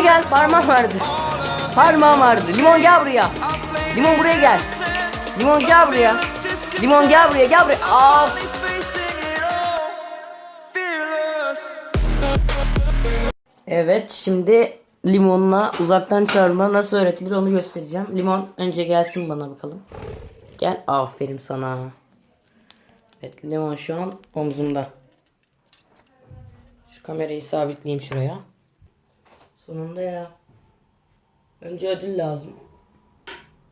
buraya gel. Parmağım vardı. Parmağım vardı. Limon gel buraya. Limon buraya gel. Limon gel buraya. Limon gel buraya gel buraya. Of. Evet şimdi limonla uzaktan çağırma nasıl öğretilir onu göstereceğim. Limon önce gelsin bana bakalım. Gel aferin sana. Evet limon şu an omzumda. Şu kamerayı sabitleyeyim şuraya. Sonunda ya. Önce ödül lazım.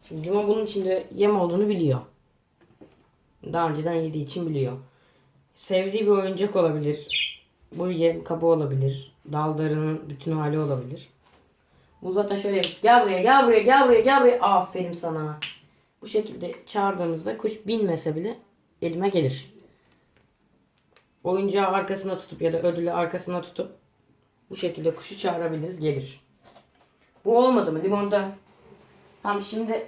Şimdi limon bunun içinde yem olduğunu biliyor. Daha önceden yediği için biliyor. Sevdiği bir oyuncak olabilir. Bu yem kabı olabilir. Dallarının bütün hali olabilir. Bu zaten şöyle. Gel buraya, gel buraya, gel buraya, gel buraya. Aferin sana. Bu şekilde çağırdığımızda kuş binmese bile elime gelir. Oyuncağı arkasına tutup ya da ödülü arkasına tutup bu şekilde kuşu çağırabiliriz gelir. Bu olmadı mı? Limonda tam şimdi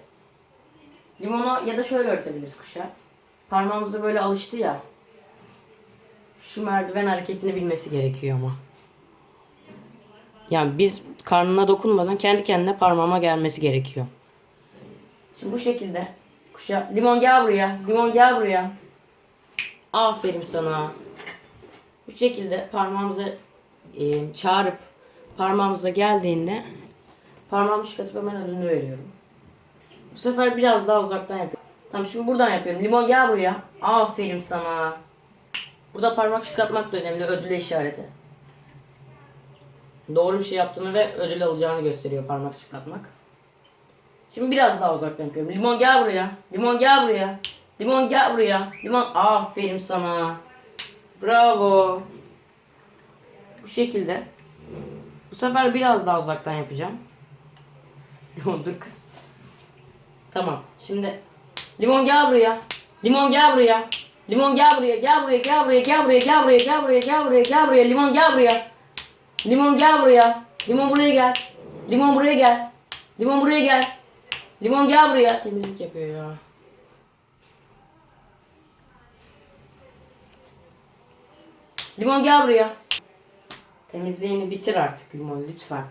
limonu ya da şöyle öğretebiliriz kuşa. Parmağımıza böyle alıştı ya. Şu merdiven hareketini bilmesi gerekiyor ama. Yani biz karnına dokunmadan kendi kendine parmağıma gelmesi gerekiyor. Şimdi bu şekilde kuşa limon gel buraya, limon gel buraya. Aferin sana. Bu şekilde parmağımıza e, çağırıp parmağımıza geldiğinde parmağımı çıkartıp hemen ödülünü veriyorum. Bu sefer biraz daha uzaktan yapıyorum. Tamam şimdi buradan yapıyorum. Limon gel buraya. Aferin sana. Burada parmak çıkartmak da önemli. Ödüle işareti. Doğru bir şey yaptığını ve ödül alacağını gösteriyor parmak çıkartmak. Şimdi biraz daha uzaktan yapıyorum. Limon gel buraya. Limon gel buraya. Limon gel buraya. Limon aferin sana. Bravo. Bu şekilde. Bu sefer biraz daha uzaktan yapacağım. Limon dur kız. Tamam. Şimdi limon gel buraya. Limon gel buraya. Limon gel buraya. Gel buraya. Gel buraya. Gel buraya. Gel buraya. Gel buraya. Gel buraya. Gel buraya. Limon gel buraya. Limon gel buraya. Limon buraya gel. Limon buraya gel. Limon buraya gel. Limon gel buraya. Temizlik yapıyor ya. Limon gel buraya. Temizliğini bitir artık limon lütfen.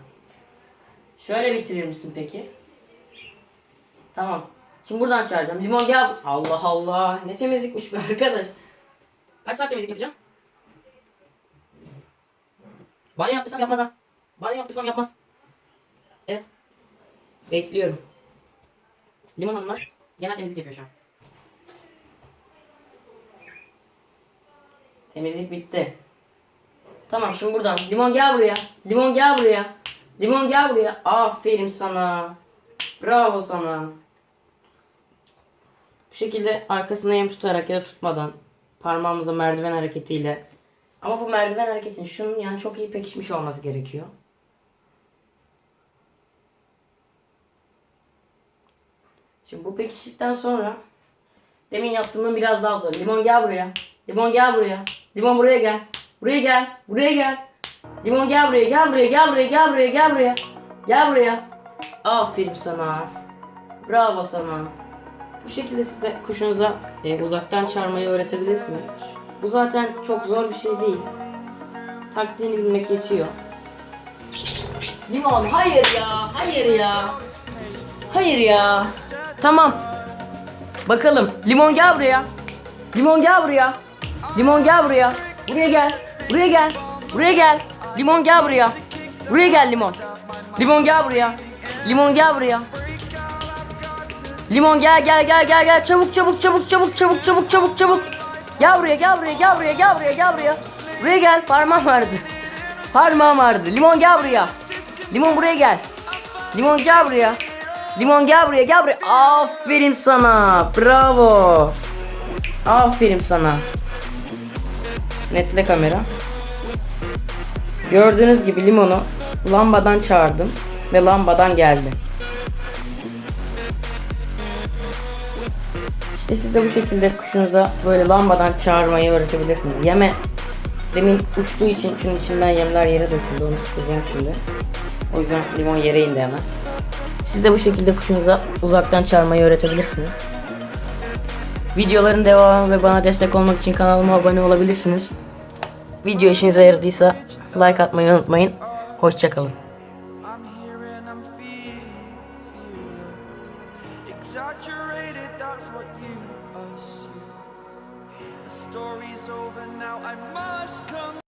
Şöyle bitirir misin peki? Tamam. Şimdi buradan çağıracağım. Limon gel. Allah Allah. Ne temizlikmiş be arkadaş. Kaç saat temizlik yapacağım? Banyo yaptıysam yapmaz ha. Banyo yaptıysam yapmaz. Evet. Bekliyorum. Limon hanımlar genel temizlik yapıyor şu an. Temizlik bitti. Tamam şimdi buradan. Limon gel buraya. Limon gel buraya. Limon gel buraya. Aferin sana. Bravo sana. Bu şekilde arkasına yem tutarak ya da tutmadan parmağımıza merdiven hareketiyle ama bu merdiven hareketinin şunun yani çok iyi pekişmiş olması gerekiyor. Şimdi bu pekiştikten sonra demin yaptığımdan biraz daha zor. Limon gel buraya. Limon gel buraya. Limon buraya gel. Buraya gel. Buraya gel. Limon gel buraya. Gel buraya. Gel buraya. Gel buraya. Gel buraya. Gel buraya. Aferin sana. Bravo sana. Bu şekilde siz de kuşunuza e, uzaktan çağırmayı öğretebilirsiniz. Bu zaten çok zor bir şey değil. Taktiğini bilmek yetiyor. Limon hayır ya. Hayır ya. Hayır ya. Tamam. Bakalım. Limon gel buraya. Limon gel buraya. Limon gel buraya. Buraya gel. Buraya gel. Buraya gel. Limon gel buraya. Buraya gel limon. Limon gel buraya. Limon gel buraya. Limon gel gel gel gel gel çabuk çabuk çabuk çabuk çabuk çabuk çabuk çabuk. Gel buraya gel buraya gel buraya gel buraya gel buraya. Buraya gel parmağım vardı. Parmağım vardı. Limon gel buraya. Limon buraya gel. Limon gel buraya. Limon gel buraya gel buraya. Aferin sana. Bravo. Aferin sana. Netle kamera. Gördüğünüz gibi limonu lambadan çağırdım ve lambadan geldi. İşte siz de bu şekilde kuşunuza böyle lambadan çağırmayı öğretebilirsiniz. Yeme demin uçtuğu için şunun içinden yemler yere döküldü. Onu sıkacağım şimdi. O yüzden limon yere indi hemen. Siz de bu şekilde kuşunuza uzaktan çağırmayı öğretebilirsiniz. Videoların devamı ve bana destek olmak için kanalıma abone olabilirsiniz. Video işinize yaradıysa like atmayı unutmayın. Hoşçakalın.